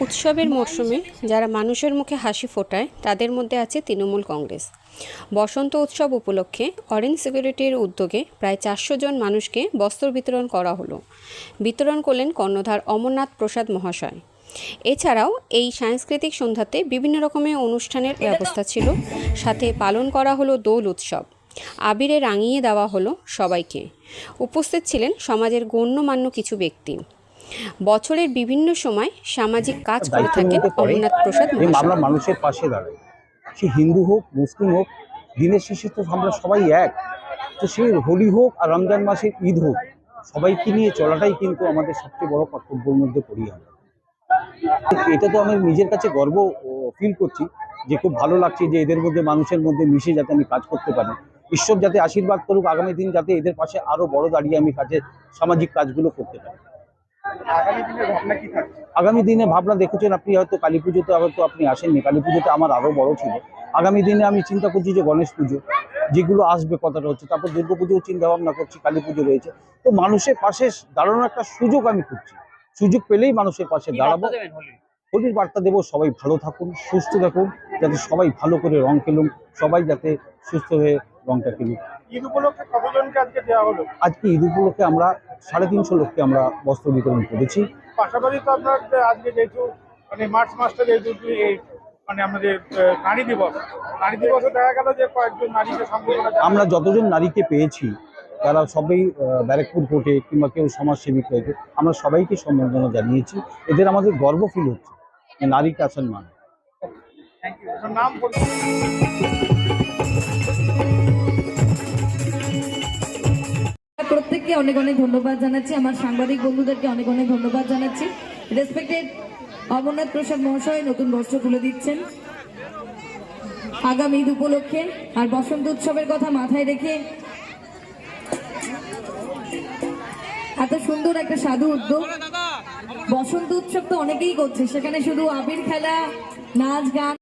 উৎসবের মরশুমে যারা মানুষের মুখে হাসি ফোটায়, তাদের মধ্যে আছে তৃণমূল কংগ্রেস। বসন্ত উৎসব উপলক্ষে অরেঞ্জ সিকিউরিটির উদ্যোগে প্রায় চারশো জন মানুষকে বস্ত্র বিতরণ করা হলো। বিতরণ করলেন কর্ণধার অমরনাথ প্রসাদ মহাশয়। এছাড়াও এই সাংস্কৃতিক সন্ধ্যাতে বিভিন্ন রকমের অনুষ্ঠানের ব্যবস্থা ছিল। সাথে পালন করা হলো দোল উৎসব। আবিরে রাঙিয়ে দেওয়া হলো সবাইকে। উপস্থিত ছিলেন সমাজের গণ্যমান্য কিছু ব্যক্তি। বছরের বিভিন্ন সময় সামাজিক কাজ করে থাকেন অমরনাথ প্রসাদ আমরা মানুষের পাশে দাঁড়াই সে হিন্দু হোক মুসলিম হোক দিনের শেষে তো আমরা সবাই এক। তো সে হোলি হোক আর রমজান মাসের ঈদ হোক সবাইকে নিয়ে চলাটাই কিন্তু আমাদের সবচেয়ে বড় কর্তব্যের মধ্যে পড়ি আমরা। এটা তো আমি নিজের কাছে গর্ব ফিল করছি যে খুব ভালো লাগছে যে এদের মধ্যে মানুষের মধ্যে মিশে যাতে আমি কাজ করতে পারি। ঈশ্বর যাতে আশীর্বাদ করুক আগামী দিন যাতে এদের পাশে আরও বড় দাঁড়িয়ে আমি কাজে সামাজিক কাজগুলো করতে পারি। আগামী দিনের ভাবনা কি থাকছে? আগামী দিনে ভাবনা দেখেছেন আপনি হয়তো কালী পুজোতে হয়তো আপনি আসেননি। কালী পুজোতে আমার আরও বড় ছিল। আগামী দিনে আমি চিন্তা করছি যে গণেশ পুজো যেগুলো আসবে কথাটা হচ্ছে তারপর দুর্গা পুজোও চিন্তা ভাবনা করছি কালী পুজো রয়েছে। তো মানুষের পাশে দাঁড়ানোর একটা সুযোগ আমি খুঁজছি। সুযোগ পেলেই মানুষের পাশে দাঁড়াবো। হোলির? বার্তা দেবো সবাই ভালো থাকুন সুস্থ থাকুন যাতে সবাই ভালো করে রং খেলুন সবাই যাতে সুস্থ হয়ে রংটা খেলুন ঈদ উপলক্ষে কতজনকে আজকে দেওয়া হলো? আজকে ঈদ উপলক্ষে আমরা সাড়ে তিনশো লোককে আমরা বস্ত্র বিতরণ করেছি। পাশাপাশি তো আপনার আজকে যেহেতু মানে মার্চ মাসটা যেহেতু মানে আমাদের নারী দিবস নারী দিবসে দেখা গেল যে কয়েকজন নারীকে আমরা যতজন নারীকে পেয়েছি তারা সবাই ব্যারাকপুর কোর্টে কিংবা কেউ সমাজসেবিক হয়েছে আমরা সবাইকে সম্বর্ধনা জানিয়েছি। এদের আমাদের গর্ব ফিল হচ্ছে নারী নারীকে আছেন মানে থ্যাংক ইউ আপনার নাম বলুন অনেক অনেক ধন্যবাদ জানাচ্ছি। আমার সাংবাদিক বন্ধুদেরকে অনেক অনেক ধন্যবাদ জানাচ্ছি। রেসপেক্টেড অমরনাথ প্রসাদ মহাশয় নতুন বস্ত্র তুলে দিচ্ছেন। আগামী ঈদ উপলক্ষে আর বসন্ত উৎসবের কথা মাথায় রেখে এত সুন্দর একটা সাধু উদ্যোগ। বসন্ত উৎসব তো অনেকেই করছে। সেখানে শুধু আবির খেলা, নাচ, গান।